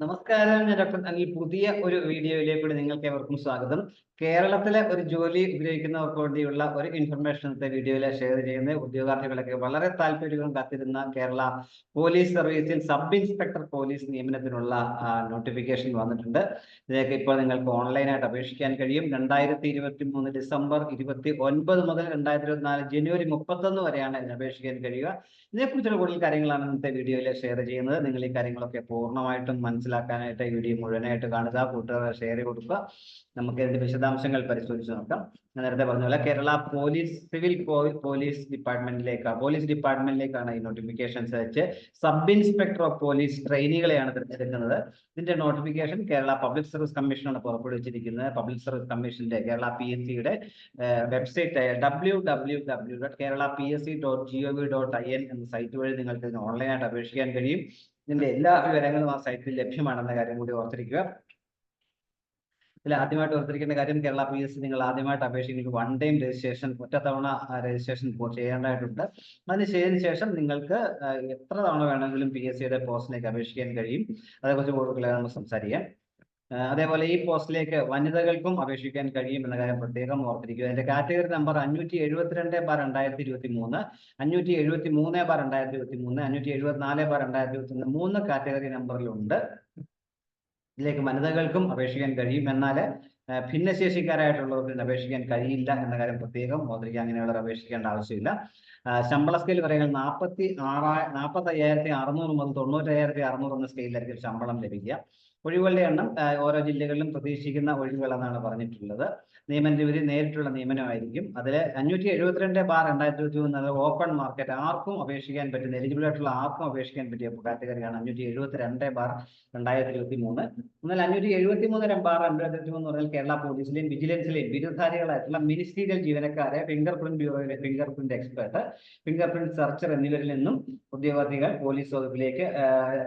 നമസ്കാരം. ഞാൻ ഡോക്ടർ അനിൽ. പുതിയ ഒരു വീഡിയോയിലേക്ക് നിങ്ങൾക്ക് ഏവർക്കും സ്വാഗതം. കേരളത്തിലെ ഒരു ജോലി ഉപയോഗിക്കുന്നവർക്ക് വേണ്ടിയുള്ള ഒരു ഇൻഫർമേഷൻ വീഡിയോയിൽ ഷെയർ ചെയ്യുന്ന ഉദ്യോഗാർത്ഥികളൊക്കെ വളരെ താല്പര്യവും കാത്തിരുന്ന കേരള പോലീസ് സർവീസിൽ സബ് ഇൻസ്പെക്ടർ പോലീസ് നിയമനത്തിനുള്ള നോട്ടിഫിക്കേഷൻ വന്നിട്ടുണ്ട്. ഇതിലേക്ക് ഇപ്പോൾ നിങ്ങൾക്ക് ഓൺലൈനായിട്ട് അപേക്ഷിക്കാൻ കഴിയും. രണ്ടായിരത്തി ഇരുപത്തി മൂന്ന് ഡിസംബർ ഇരുപത്തി ഒൻപത് മുതൽ രണ്ടായിരത്തി ഇരുപത്തിനാല് ജനുവരി മുപ്പത്തൊന്ന് വരെയാണ് ഇതിന് അപേക്ഷിക്കാൻ കഴിയുക. ഇതിനെക്കുറിച്ചുള്ള കൂടുതൽ കാര്യങ്ങളാണ് ഇന്നത്തെ വീഡിയോയിൽ ഷെയർ ചെയ്യുന്നത്. നിങ്ങൾ ഈ കാര്യങ്ങളൊക്കെ പൂർണമായിട്ടും മനസ്സിലാക്കാനായിട്ട് ഈ വീഡിയോ മുഴുവനായിട്ട് കാണുക. കൂട്ടുകാരെ ഷെയർ കൊടുക്കുക. നമുക്ക് ഇതിന്റെ വിശദാംശങ്ങൾ പരിശോധിച്ച് നോക്കാം. ഞാൻ നേരത്തെ പറഞ്ഞ പോലെ കേരള പോലീസ് സിവിൽ പോലീസ് ഡിപ്പാർട്ട്മെന്റിലേക്ക് പോലീസ് ഡിപ്പാർട്ട്മെന്റിലേക്കാണ് ഈ നോട്ടിഫിക്കേഷൻസ് അയച്ച് സബ് ഇൻസ്പെക്ടർ ഓഫ് പോലീസ് ട്രെയിനികളെയാണ് തിരഞ്ഞെടുക്കുന്നത്. ഇതിന്റെ നോട്ടിഫിക്കേഷൻ കേരള പബ്ലിക് സർവീസ് കമ്മീഷനാണ് പുറപ്പെടുവിച്ചിരിക്കുന്നത്. പബ്ലിക് സർവീസ് കമ്മീഷന്റെ കേരള പി എസ് സിയുടെ വെബ്സൈറ്റ് ആയ W W W dot Kerala P S C dot G O V dot I N എന്ന സൈറ്റ് വഴി നിങ്ങൾക്ക് ഇതിന് ഓൺലൈനായിട്ട് അപേക്ഷിക്കാൻ കഴിയും. ഇതിന്റെ എല്ലാ വിവരങ്ങളും ആ സൈറ്റിൽ ലഭ്യമാണെന്ന കാര്യം കൂടി ഓർത്തിരിക്കുക. ഇതിൽ ആദ്യമായിട്ട് ഓർത്തിരിക്കേണ്ട കാര്യം കേരള പി എസ് സി നിങ്ങൾ ആദ്യമായിട്ട് അപേക്ഷിക്കുന്നത് വൺ ടൈം രജിസ്ട്രേഷൻ ഒറ്റത്തവണ തവണ രജിസ്ട്രേഷൻ ചെയ്യേണ്ടതായിട്ടുണ്ട്. അതിന് ശേഷം നിങ്ങൾക്ക് എത്ര തവണ വേണമെങ്കിലും പി എസ് സിയുടെ പോസ്റ്റിലേക്ക് അപേക്ഷിക്കാൻ കഴിയും. അതേക്കുറിച്ച് കൂടുതൽ നമ്മൾ സംസാരിക്കാം. അതേപോലെ ഈ പോസ്റ്റിലേക്ക് വനിതകൾക്കും അപേക്ഷിക്കാൻ കഴിയും എന്ന കാര്യം പ്രത്യേകം ഓർത്തിരിക്കുക. അതിന്റെ കാറ്റഗറി നമ്പർ അഞ്ഞൂറ്റി എഴുപത്തിരണ്ട് ബാർ രണ്ടായിരത്തി ഇരുപത്തി മൂന്ന് അഞ്ഞൂറ്റി എഴുപത്തി മൂന്ന് ബാർ രണ്ടായിരത്തി ഇരുപത്തി മൂന്ന് അഞ്ഞൂറ്റി എഴുപത്തിനാല് ബാർ രണ്ടായിരത്തി ഇരുപത്തി മൂന്ന് മൂന്ന് കാറ്റഗറി നമ്പറിലുണ്ട്. ഇതിലേക്ക് വനിതകൾക്കും അപേക്ഷിക്കാൻ കഴിയും എന്നാൽ ഭിന്നശേഷിക്കാരായിട്ടുള്ളവർക്ക് അപേക്ഷിക്കാൻ കഴിയില്ല എന്ന കാര്യം പ്രത്യേകം ഓർത്തിരിക്കുക. അങ്ങനെയുള്ളവർ അപേക്ഷിക്കേണ്ട ആവശ്യമില്ല. ശമ്പള സ്കെയിൽ പറയുന്നത് നാൽപ്പത്തി ആറാ നാൽപ്പത്തി അയ്യായിരത്തി അറുന്നൂറ് മുതൽ തൊണ്ണൂറ്റയ്യായിരത്തി അറുന്നൂറ് എന്ന സ്കെയിലായിരിക്കും ശമ്പളം ലഭിക്കുക. ഒഴിവുകളുടെ എണ്ണം ഓരോ ജില്ലകളിലും പ്രതീക്ഷിക്കുന്ന ഒഴിവുകൾ എന്നാണ് പറഞ്ഞിട്ടുള്ളത്. നിയമന രീതി നേരിട്ടുള്ള നിയമനമായിരിക്കും. അതിൽ അഞ്ഞൂറ്റി എഴുപത്തിരണ്ട് ബാർ രണ്ടായിരത്തി ഇരുപത്തി മൂന്ന് ഓപ്പൺ മാർക്കറ്റ്. ആർക്കും അപേക്ഷിക്കാൻ പറ്റുന്ന എലിജിബിൾ ആയിട്ടുള്ള ആർക്കും അപേക്ഷിക്കാൻ പറ്റിയ കാറ്റഗറിയാണ് അഞ്ഞൂറ്റി എഴുപത്തി രണ്ട് ബാർ രണ്ടായിരത്തി ഇരുപത്തി മൂന്ന് എന്നാൽ അഞ്ഞൂറ്റി എഴുപത്തി മൂന്ന് ബാർ രണ്ടായിരത്തി ഇരുപത്തി മൂന്ന് പറഞ്ഞാൽ കേരള പോലീസിലെയും വിജിലൻസിലെയും ബിരുദധാരികളായിട്ടുള്ള മിനിസ്റ്റീരിയൽ ജീവനക്കാരെ finger print ബ്യൂറോയിലെ finger print expert finger print searcher എന്നിവരിൽ നിന്നും ഉദ്യോഗാർത്ഥികൾ പോലീസ് വകുപ്പിലേക്ക്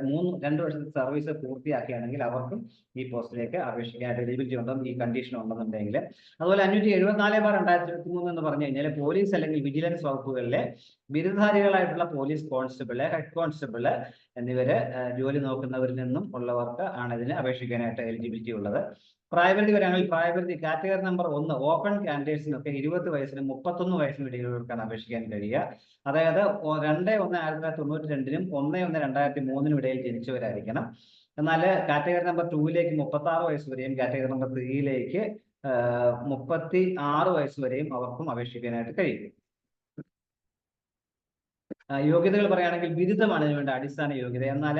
മൂന്ന് രണ്ട് വർഷത്തെ സർവീസ് പൂർത്തിയാക്കുകയാണെങ്കിൽ അവർക്കും ഈ പോസ്റ്റിലേക്ക് അപേക്ഷിക്കാൻ എലിജിബിലിറ്റി ഉണ്ടെന്നും ഈ കണ്ടീഷൻ ഉണ്ടെന്നുണ്ടെങ്കിൽ. അതുപോലെ അഞ്ഞൂറ്റി എഴുപത്തിനാല് ബാർ രണ്ടായിരത്തി ഇരുപത്തി മൂന്ന് എന്ന് പറഞ്ഞു കഴിഞ്ഞാൽ പോലീസ് അല്ലെങ്കിൽ വിജിലൻസ് വകുപ്പുകളിലെ ബിരുദധാരികളായിട്ടുള്ള പോലീസ് കോൺസ്റ്റബിൾ ഹെഡ് കോൺസ്റ്റബിൾ എന്നിവര് ജോലി നോക്കുന്നവരിൽ നിന്നും ഉള്ളവർക്ക് ആണ് ഇതിന് അപേക്ഷിക്കാനായിട്ട് എലിജിബിലിറ്റി ഉള്ളത്. പ്രായപരിധി വരാണെങ്കിൽ പ്രായപരിധി കാറ്റഗറി നമ്പർ ഒന്ന് ഓപ്പൺ കാൻഡിഡേറ്റ്സിനൊക്കെ ഇരുപത് വയസ്സിനും മുപ്പത്തൊന്ന് വയസ്സിനും ഇടയിലുള്ളവർക്കാണ് അപേക്ഷിക്കാൻ കഴിയുക. അതായത് രണ്ട് ഒന്ന് ആയിരത്തി തൊള്ളായിരത്തി തൊണ്ണൂറ്റി രണ്ടിനും ഒന്ന് ഒന്ന് രണ്ടായിരത്തി മൂന്നിനും ഇടയിൽ ജനിച്ചവരായിരിക്കണം. എന്നാൽ കാറ്റഗറി നമ്പർ ടൂവിലേക്ക് മുപ്പത്തി ആറ് വയസ്സ് വരെയും കാറ്റഗറി നമ്പർ ത്രീയിലേക്ക് മുപ്പത്തി ആറ് വയസ്സ് വരെയും അവർക്കും അപേക്ഷിക്കാനായിട്ട് കഴിയും. യോഗ്യതകൾ പറയുകയാണെങ്കിൽ ബിരുദമാണ് ഇതിന് അടിസ്ഥാന യോഗ്യത. എന്നാൽ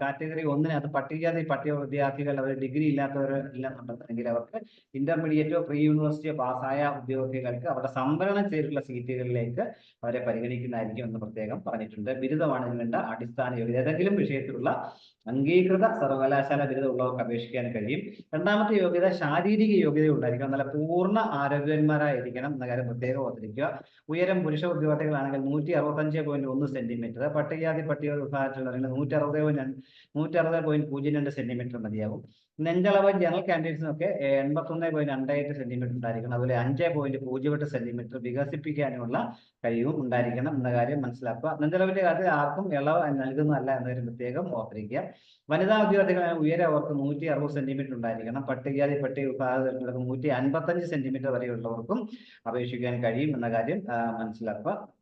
കാറ്റഗറി ഒന്നിനകത്ത് പട്ടികജാതി പട്ടിക വിദ്യാർത്ഥികൾ അവർ ഡിഗ്രി ഇല്ലാത്തവർ ഇല്ലെന്നുണ്ടെന്നുണ്ടെങ്കിൽ അവർക്ക് ഇന്റർമീഡിയറ്റോ പ്രീ യൂണിവേഴ്സിറ്റിയോ പാസ്സായ ഉദ്യോഗാർത്ഥികൾക്ക് അവരുടെ സംവരണം ചെയ്തിട്ടുള്ള സീറ്റുകളിലേക്ക് അവരെ പരിഗണിക്കുന്നതായിരിക്കും എന്ന് പ്രത്യേകം പറഞ്ഞിട്ടുണ്ട്. ബിരുദമാണ് ഇതിന് അടിസ്ഥാന യോഗ്യത. ഏതെങ്കിലും വിഷയത്തിലുള്ള അംഗീകൃത സർവകലാശാല ബിരുദമുള്ളവർക്ക് അപേക്ഷിക്കാൻ കഴിയും. രണ്ടാമത്തെ യോഗ്യത ശാരീരിക യോഗ്യത ഉണ്ടായിരിക്കണം. നല്ല പൂർണ ആരോഗ്യന്മാരായിരിക്കണം എന്ന കാര്യം പ്രത്യേകം ഓർത്തിരിക്കുക. ഉയരം പുരുഷ ഉദ്യോഗാർത്ഥികളാണെങ്കിൽ നൂറ്റി അറുപത്തഞ്ച് പോയിന്റ് ഒന്ന് സെന്റിമീറ്റർ പട്ടികജാതി പട്ടിക വിഭാഗത്തിലുള്ളവരെങ്കിൽ നൂറ്റി അറുപത് പോയിന്റ് നൂറ്റി അറുപത് പോയിന്റ് പൂജ്യം രണ്ട് സെന്റിമീറ്റർ മതിയാവും നെഞ്ചളവ് ജനറൽ കാൻഡിഡേറ്റ്സിനൊക്കെ എൺപത്തൊന്ന് പോയിന്റ് രണ്ടായിട്ട് സെന്റിമീറ്റർ ഉണ്ടായിരിക്കണം. അതുപോലെ അഞ്ച് പോയിന്റ് പൂജ്യം എട്ട് സെന്റിമീറ്റർ വികസിപ്പിക്കാനുള്ള കഴിവും ഉണ്ടായിരിക്കണം എന്ന കാര്യം മനസ്സിലാക്കുക. നെഞ്ചളവിന്റെ കാര്യത്തിൽ ആർക്കും ഇളവ് നൽകുന്നതല്ല എന്നൊരു പ്രത്യേകം ഓർത്തിരിക്കുക. വനിതാ ഉദ്യോഗാർത്ഥികളായ ഉയരം അവർക്ക് നൂറ്റി അറുപത് സെന്റിമീറ്റർ ഉണ്ടായിരിക്കണം. പട്ടികജാതി പട്ടിക വിഭാഗത്തിലുള്ളവർക്ക് നൂറ്റി അൻപത്തഞ്ച് സെന്റിമീറ്റർ വരെയുള്ളവർക്കും അപേക്ഷിക്കാൻ കഴിയും എന്ന കാര്യം മനസ്സിലാക്കുക.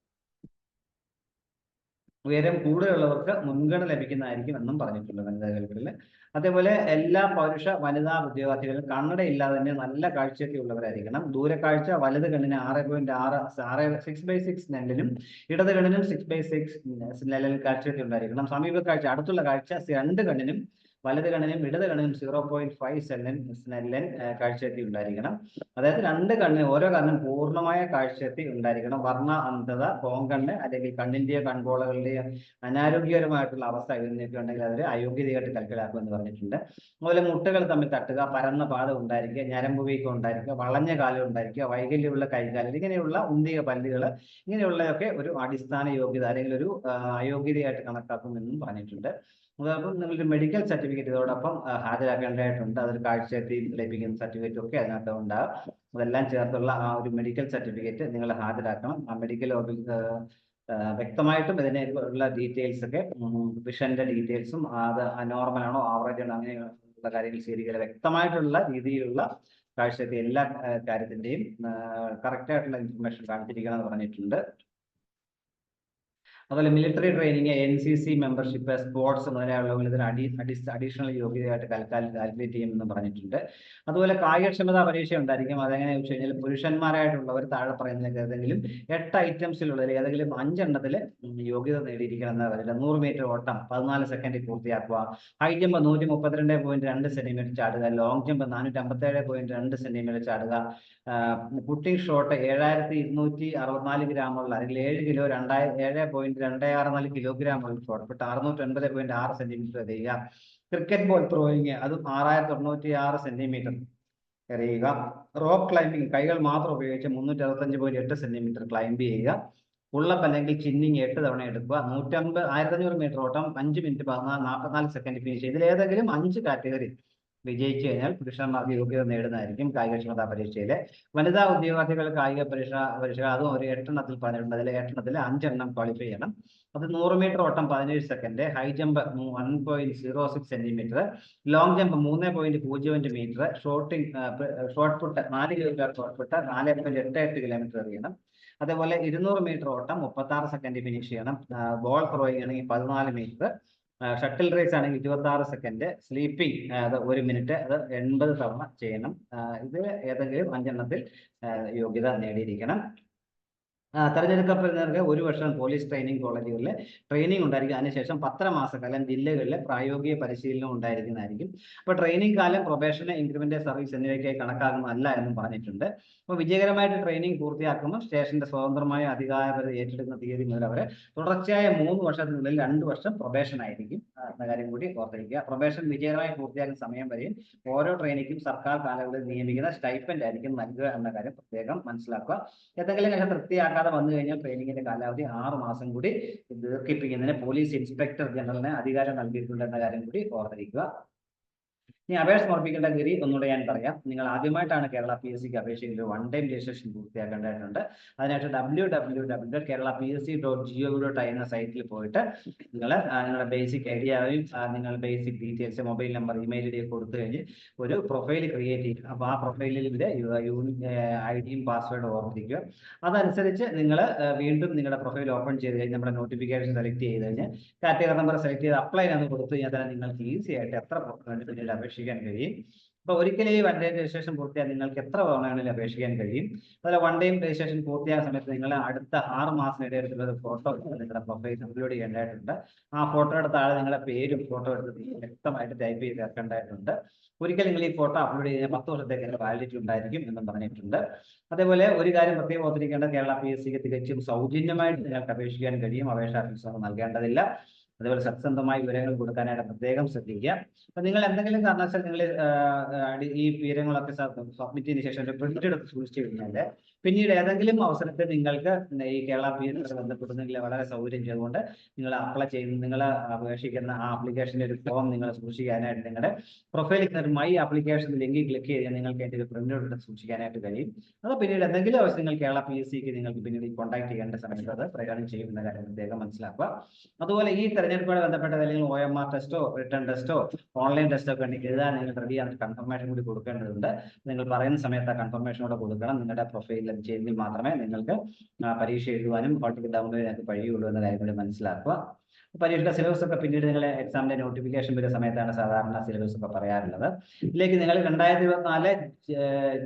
ഉയരം കൂടുതലുള്ളവർക്ക് മുൻഗണന ലഭിക്കുന്നതായിരിക്കും എന്നും പറഞ്ഞിട്ടുണ്ട് വനിതകൾക്കിൽ അതേപോലെ എല്ലാ പൗരുഷ വനിതാ ഉദ്യോഗാർത്ഥികളും കണ്ണട ഇല്ലാതെ തന്നെ നല്ല കാഴ്ചയൊക്കെ ഉള്ളവരായിരിക്കണം. ദൂരക്കാഴ്ച വലത് കണ്ണിന് ആറ് പോയിന്റ് ആറ് ആറ് സിക്സ് ബൈ സിക്സ് നെല്ലിനും ഇടത് കണ്ണിനും സിക്സ് ബൈ സിക്സ് നെല്ലിൽ കാഴ്ചയൊക്കെ ഉണ്ടായിരിക്കണം. സമീപ കാഴ്ച അടുത്തുള്ള കാഴ്ച രണ്ട് കണ്ണിനും വലത് കണ്ണിനും ഇടത് കണ്ണിനും zero point five snellen snellen കാഴ്ചയെത്തി ഉണ്ടായിരിക്കണം. അതായത് രണ്ട് കണ്ണിന് ഓരോ കണ്ണും പൂർണമായ കാഴ്ചയെത്തി ഉണ്ടായിരിക്കണം. വർണ അന്ധത കോങ്കണ്ണ് അല്ലെങ്കിൽ കണ്ണിന്റെയോ കൺപോളകളുടെയോ അനാരോഗ്യകരമായിട്ടുള്ള അവസ്ഥ ഇതിനൊക്കെ ഉണ്ടെങ്കിൽ അയോഗ്യതയായിട്ട് കൽക്കലാക്കുമെന്ന് പറഞ്ഞിട്ടുണ്ട്. അതുപോലെ മുട്ടുകൾ തമ്മിൽ തട്ടുക പരന്ന പാത ഉണ്ടായിരിക്കുക ഞരമ്പ് വീക്കം ഉണ്ടായിരിക്കുക വളഞ്ഞ കാലം ഉണ്ടായിരിക്കുക വൈകല്യമുള്ള കൈകാലിൽ ഇങ്ങനെയുള്ള ഉന്തിയ പല്ലുകൾ ഇങ്ങനെയുള്ളതൊക്കെ ഒരു അടിസ്ഥാന യോഗ്യത അല്ലെങ്കിൽ ഒരു അയോഗ്യതയായിട്ട് കണക്കാക്കുമെന്നും പറഞ്ഞിട്ടുണ്ട്. അതോടൊപ്പം നിങ്ങളുടെ മെഡിക്കൽ സർട്ടിഫിക്കറ്റ് ഇതോടൊപ്പം ഹാജരാക്കേണ്ടതായിട്ടുണ്ട്. അതൊരു കാഴ്ചയെത്തി ലഭിക്കുന്ന സർട്ടിഫിക്കറ്റ് ഒക്കെ അതിനകത്ത് ഉണ്ടാകും അതെല്ലാം ചേർത്തുള്ള ആ ഒരു മെഡിക്കൽ സർട്ടിഫിക്കറ്റ് നിങ്ങൾ ഹാജരാക്കണം. ആ മെഡിക്കൽ വ്യക്തമായിട്ടും ഇതിനെ ഉള്ള ഡീറ്റെയിൽസ് ഒക്കെ വിഷന്റെ ഡീറ്റെയിൽസും അത് നോർമൽ ആണോ ആവറേജ് ആണോ അങ്ങനെയുള്ള കാര്യങ്ങൾ സ്വീകരിക്കുക വ്യക്തമായിട്ടുള്ള രീതിയിലുള്ള കാഴ്ചത്തെ എല്ലാ കാര്യത്തിന്റെയും കറക്റ്റ് ആയിട്ടുള്ള ഇൻഫർമേഷൻ കാണിച്ചിരിക്കണം എന്ന് പറഞ്ഞിട്ടുണ്ട്. അതുപോലെ military training N C C membership sports മുതലായുള്ള additional യോഗ്യതയായിട്ട് കാൽക്കാലം കാൽക്കുലേറ്റ് ചെയ്യുമെന്ന് പറഞ്ഞിട്ടുണ്ട്. അതുപോലെ കായികക്ഷമതാ പരീക്ഷ ഉണ്ടായിരിക്കും. അതെങ്ങനെ വെച്ച് കഴിഞ്ഞാൽ പുരുഷന്മാരായിട്ടുള്ളവർ താഴെ പറയുന്ന ഏതെങ്കിലും എട്ട് ഐറ്റംസിലുള്ളതിൽ ഏതെങ്കിലും അഞ്ചെണ്ണത്തിൽ യോഗ്യത നേടിയിരിക്കണം എന്ന് പറയുന്നത്. നൂറ് മീറ്റർ ഓട്ടം പതിനാല് സെക്കൻഡിൽ പൂർത്തിയാക്കുക ഹൈ ജമ്പ് നൂറ്റി മുപ്പത്തിരണ്ട് പോയിന്റ് രണ്ട് സെന്റിമീറ്റർ ചാടുക ലോങ് ജമ്പ് നാനൂറ്റി അമ്പത്തേഴ് പോയിന്റ് രണ്ട് സെന്റിമീറ്റർ ചാടുക പുട്ടിംഗ് ഷോട്ട് ഏഴായിരത്തി ഇരുന്നൂറ്റി അറുപത്തിനാല് ഗ്രാമുള്ള അല്ലെങ്കിൽ ഏഴ് കിലോ രണ്ടായിരം ഏഴ് പോയിന്റ് രണ്ട് ആറ് നാല് കിലോഗ്രാം ആണ് ഷോട്ട് അറുന്നൂറ്റി ഒൻപത് പോയിന്റ് ആറ് സെന്റിമീറ്റർ എറിയുക. ക്രിക്കറ്റ് ബോൾ ത്രോയിങ് അതും ആറായിരത്തി തൊണ്ണൂറ്റി ആറ് സെന്റിമീറ്റർ എറിയുക. റോക്ക് ക്ലൈമ്പിംഗ് കൈകൾ മാത്രം ഉപയോഗിച്ച് മുന്നൂറ്റി അറുപത്തഞ്ച് പോയിന്റ് എട്ട് സെന്റിമീറ്റർ ക്ലൈംബ് ചെയ്യുക. പുള്ളപ്പ് അല്ലെങ്കിൽ ചിന്നിങ് എട്ട് തവണ എടുക്കുക. നൂറ്റമ്പത് ആയിരത്തഞ്ഞൂറ് മീറ്റർ ഓട്ടം അഞ്ച് മിനിറ്റ് പതിനാല് നാൽപ്പത്തിനാല് സെക്കൻഡ് ഫിനിഷ് ഇതിൽ ഏതെങ്കിലും അഞ്ച് കാറ്റഗറി വിജയിച്ചു കഴിഞ്ഞാൽ പുരുഷന്മാർക്ക് യോഗ്യത നേടുന്നതായിരിക്കും കായികക്ഷമതാ പരീക്ഷയിലെ. വനിതാ ഉദ്യോഗാർത്ഥികൾ കായിക പരീക്ഷ പരീക്ഷ അതും ഒരു എട്ടെണ്ണത്തിൽ പറഞ്ഞിട്ടുണ്ട് അതിൽ എട്ടെണ്ണത്തിൽ അഞ്ചെണ്ണം ക്വാളിഫൈ ചെയ്യണം. അത് നൂറ് മീറ്റർ ഓട്ടം പതിനേഴ് second high jump one point zero six centimetre long jump മൂന്ന് പോയിന്റ് പൂജ്യം അഞ്ച് മീറ്റർ ഷോട്ടിംഗ് ഷോർട്ട് പുട്ട് നാല് കിലോമീറ്റർ ഷോർട്ട് പുട്ട് നാല് പോയിന്റ് എട്ട് എട്ട് കിലോമീറ്റർ എറിയണം അതേപോലെ ഇരുന്നൂറ് മീറ്റർ ഓട്ടം മുപ്പത്തി ആറ് സെക്കൻഡ് ഫിനിഷ് ചെയ്യണം ബോൾ ത്രോയിങ് ആണെങ്കിൽ പതിനാല് മീറ്റർ ഷട്ടിൽ റേസ് ആണെങ്കിൽ ഇരുപത്തി ആറ് സെക്കൻഡ് സ്ലീപ്പിംഗ് അത് ഒരു മിനിറ്റ് അത് എൺപത് തവണ ചെയ്യണം. ഇത് ഏതെങ്കിലും അഞ്ചെണ്ണത്തിൽ യോഗ്യത നേടിയിരിക്കണം. തെരഞ്ഞെടുക്കപ്പെടുന്നവർക്ക് ഒരു വർഷം പോലീസ് ട്രെയിനിങ് കോളേജുകളിൽ ട്രെയിനിങ് ഉണ്ടായിരിക്കും. അതിനുശേഷം പത്തര മാസക്കാലം ജില്ലകളിലെ പ്രായോഗിക പരിശീലനം ഉണ്ടായിരിക്കുന്നതായിരിക്കും. അപ്പോൾ ട്രെയിനിങ് കാലം പ്രൊബേഷൻ ഇൻക്രിമെന്റ് സർവീസ് എന്നിവയ്ക്കായി കണക്കാക്കുന്നതല്ല എന്നും പറഞ്ഞിട്ടുണ്ട്. അപ്പോൾ വിജയകരമായിട്ട് ട്രെയിനിങ് പൂർത്തിയാക്കുമ്പോൾ സ്റ്റേഷന്റെ സ്വതന്ത്രമായ അധികാരപരിധി ഏറ്റെടുക്കുന്ന തീയതി മുതൽ അവരെ തുടർച്ചയായ മൂന്ന് വർഷത്തിനുള്ളിൽ രണ്ട് വർഷം പ്രൊബേഷൻ ആയിരിക്കും. എന്ന കാര്യം കൂടി ഓർത്തിരിക്കുക. പ്രൊബേഷൻ വിജയകരമായി പൂർത്തിയാക്കുന്ന സമയം വരെയും ഓരോ ട്രെയിനിക്കും സർക്കാർ കാലങ്ങളിൽ നിയമിക്കുന്ന സ്റ്റൈപ്പൻഡ് ആയിരിക്കും നൽകുക എന്ന കാര്യം പ്രത്യേകം മനസ്സിലാക്കുക. എന്തെങ്കിലും കാര്യം തൃപ്തിയാക്കാതെ വന്നു കഴിഞ്ഞാൽ ട്രെയിനിങ്ങിന്റെ കാലാവധി ആറ് മാസം കൂടി ദീർഘിപ്പിക്കുന്നതിന് പോലീസ് ഇൻസ്പെക്ടർ ജനറലിന് അധികാരം നൽകിയിട്ടുണ്ട് എന്ന കാര്യം കൂടി ഓർത്തിരിക്കുക. ഇനി അപേക്ഷ സമർപ്പിക്കേണ്ട ഗതി ഒന്നുകൂടെ ഞാൻ പറയാം. നിങ്ങൾ ആദ്യമായിട്ടാണ് കേരള പി എസ് സിക്ക് അപേക്ഷിക്കുന്നത്. വൺ ടൈം രജിസ്ട്രേഷൻ പൂർത്തിയാക്കേണ്ടതായിട്ടുണ്ട്. അതിനായിട്ട് W W W dot Kerala P S C dot G O dot എന്ന സൈറ്റിൽ പോയിട്ട് നിങ്ങൾ നിങ്ങളുടെ ബേസിക് ഐഡിയയും നിങ്ങൾ basic details mobile number email I D കൊടുത്തു കഴിഞ്ഞ് ഒരു പ്രൊഫൈൽ ക്രിയേറ്റ് ചെയ്യും അപ്പോൾ ആ പ്രൊഫൈലിൽ ഐ ഡിയും പാസ്വേഡും ഓർമ്മിക്കുക അതനുസരിച്ച് നിങ്ങൾ വീണ്ടും നിങ്ങളുടെ പ്രൊഫൈൽ ഓപ്പൺ ചെയ്ത് കഴിഞ്ഞ് നമ്മുടെ നോട്ടിഫിക്കേഷൻ സെലക്ട് ചെയ്ത് കഴിഞ്ഞ് കാറ്റഗറി നമ്പർ സെലക്ട് ചെയ്ത് അപ്ലൈ എന്ന് കൊടുത്തു കഴിഞ്ഞാൽ തന്നെ നിങ്ങൾക്ക് ഈസി ആയിട്ട് എത്ര പിന്നീട് അപേക്ഷിക്കാൻ കഴിയും. അപ്പൊ ഒരിക്കലും ഈ വൺ ഡേ രജിസ്ട്രേഷൻ പൂർത്തിയാൽ നിങ്ങൾക്ക് എത്ര തവണകളിൽ അപേക്ഷിക്കാൻ കഴിയും. അതുപോലെ വൺ ഡേയും രജിസ്ട്രേഷൻ പൂർത്തിയായ സമയത്ത് നിങ്ങൾ അടുത്ത ആറ് മാസം ഇടയിലുള്ള ഫോട്ടോ നിങ്ങളുടെ പ്രൊഫൈൽ അപ്ലോഡ് ചെയ്യേണ്ടതായിട്ടുണ്ട്. ആ ഫോട്ടോയുടെ താഴെ നിങ്ങളുടെ പേരും ഫോട്ടോ എടുത്ത് വ്യക്തമായിട്ട് ടൈപ്പ് ചെയ്ത് ചേർക്കേണ്ടതായിട്ടുണ്ട് ഒരിക്കൽ നിങ്ങൾ ഈ ഫോട്ടോ അപ്ലോഡ് ചെയ്താൽ പത്ത് വർഷത്തേക്ക് അതിന്റെ വാലിഡിറ്റി ഉണ്ടായിരിക്കും എന്നും പറഞ്ഞിട്ടുണ്ട്. അതേപോലെ ഒരു കാര്യം പ്രത്യേകം ഓർത്തിരിക്കേണ്ടത് കേരള പി എസ് സിക്ക് തികച്ചും സൗജന്യമായിട്ട് നിങ്ങൾക്ക് അപേക്ഷിക്കാൻ കഴിയും. അപേക്ഷാ ഫീസ് ഒന്നും നൽകേണ്ടതില്ല. അതുപോലെ സത്യസന്ധമായ വിവരങ്ങൾ കൊടുക്കാനായിട്ട് പ്രത്യേകം ശ്രദ്ധിക്കുക. അപ്പൊ നിങ്ങൾ എന്തെങ്കിലും കാരണവശാൽ നിങ്ങൾ ഈ വിവരങ്ങളൊക്കെ സബ്മിറ്റ് ചെയ്തതിനു ശേഷം പ്രിന്റ് എടുത്ത് സൂക്ഷിച്ചു കഴിഞ്ഞാൽ പിന്നീട് ഏതെങ്കിലും അവസരത്തിൽ നിങ്ങൾക്ക് ഈ കേരള പി എസ് ബന്ധപ്പെടുന്നെങ്കിൽ വളരെ സൗകര്യം ചെയ്തുകൊണ്ട് നിങ്ങൾ അപ്ലൈ ചെയ്ത് നിങ്ങൾ അപേക്ഷിക്കുന്ന ആ ആപ്ലിക്കേഷന്റെ ഒരു ഫോം നിങ്ങൾ സൂക്ഷിക്കാനായിട്ട് നിങ്ങളുടെ പ്രൊഫൈലിൽ നിന്ന് മൈ ആപ്ലിക്കേഷൻ ലിങ്കിൽ ക്ലിക്ക് ചെയ്താൽ നിങ്ങൾക്ക് എന്റെ ഒരു പ്രിന്റ് എടുത്ത് സൂക്ഷിക്കാനായിട്ട് കഴിയും. അത് പിന്നീട് എന്തെങ്കിലും അവസരം നിങ്ങൾ കേരള പി എസ് സിക്ക് നിങ്ങൾക്ക് പിന്നീട് കോൺടാക്ട് ചെയ്യേണ്ട സമയത്ത് അത് പ്രയോജനം ചെയ്യുന്ന കാര്യം പ്രത്യേകം മനസ്സിലാക്കുക. അതുപോലെ ഈ തെരഞ്ഞെടുപ്പുമായി ബന്ധപ്പെട്ട അല്ലെങ്കിൽ ഒ എം ആർ ടെസ്റ്റോ റിട്ടേൺ ടെസ്റ്റോ ഓൺലൈൻ ടെസ്റ്റോ ഒക്കെ ഉണ്ടെങ്കിൽ എഴുതാൻ നിങ്ങൾ റെഡി ആണ്. കൺഫർമേഷൻ കൂടി കൊടുക്കേണ്ടതുണ്ട്. നിങ്ങൾ പറയുന്ന സമയത്ത് ആ കൺഫർമേഷൻ കൂടെ കൊടുക്കണം. നിങ്ങളുടെ പ്രൊഫൈലിൽ അത് ചെയ്തെങ്കിൽ മാത്രമേ നിങ്ങൾക്ക് പരീക്ഷ എഴുതുവാനും ടിക്കറ്റ് ഡൗൺലോഡ് ചെയ്യാനൊക്കെ കഴിയുള്ളൂ എന്ന കാര്യം കൂടി മനസ്സിലാക്കുക. പരീക്ഷയുടെ സിലബസ് ഒക്കെ പിന്നീട് നിങ്ങൾ എക്സാമിന്റെ നോട്ടിഫിക്കേഷൻ വരുന്ന സമയത്താണ് സാധാരണ സിലബസ് ഒക്കെ പറയാറുള്ളത്. ഇതിലേക്ക് നിങ്ങൾ രണ്ടായിരത്തി ഇരുപത്തിനാല്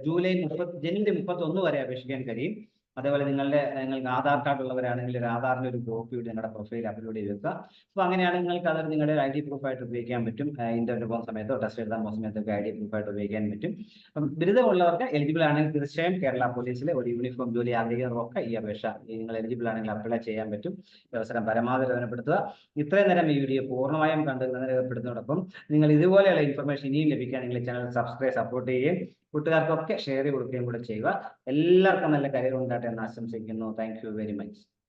ജൂലൈ മുപ്പത്തി ജനുവരി മുപ്പത്തി ഒന്ന് വരെ അപേക്ഷിക്കാൻ കഴിയും. അതേപോലെ നിങ്ങളുടെ നിങ്ങൾക്ക് ആധാർ കാർഡ് ഉള്ളവരാണെങ്കിൽ ഒരു ആധാറിന്റെ ഒരു കോപ്പി നിങ്ങളുടെ പ്രൊഫൈൽ അപ്ലോഡ് ചെയ്ത് വെക്കുക. അപ്പോൾ അങ്ങനെയാണെങ്കിൽ നിങ്ങൾക്ക് അത് നിങ്ങളുടെ ഐ ഡി പ്രൂഫായിട്ട് ഉപയോഗിക്കാൻ പറ്റും. ഇന്റർവ്യൂ പോകുന്ന സമയത്തോ ടെസ്റ്റ് എഴുതാൻ പോകുന്ന സമയത്തൊക്കെ ഐ ഡി പ്രൂഫായിട്ട് ഉപയോഗിക്കാൻ പറ്റും. അപ്പം ബിരുദമുള്ളവർക്ക് എലിജിബിൾ ആണെങ്കിൽ തീർച്ചയായും കേരള പോലീസിലെ ഒരു യൂണിഫോം ജോലി ആഗ്രഹിക്കുന്നവർക്ക് ഈ അപേക്ഷ നിങ്ങൾ എലിജിബിൾ ആണെങ്കിൽ അപ്ലൈ ചെയ്യാൻ പറ്റും. അവസരം പരമാവധി പ്രയോജനപ്പെടുത്തുക ഇത്രയും നേരം ഈ വീഡിയോ പൂർണമായും കണ്ടു രേഖപ്പെടുത്തുന്നതോടൊപ്പം നിങ്ങൾ ഇതുപോലെയുള്ള ഇൻഫർമേഷൻ ഇനിയും ലഭിക്കുകയാണെങ്കിൽ ചാനൽ സബ്സ്ക്രൈബ് സപ്പോർട്ട് ചെയ്യുകയും കൂട്ടുകാർക്കൊക്കെ ഷെയർ കൊടുക്കുകയും കൂടെ ചെയ്യുക. എല്ലാവർക്കും നല്ല കരിയർ ഉണ്ടാകട്ടെ എന്ന് ആശംസിക്കുന്നു. Thank very much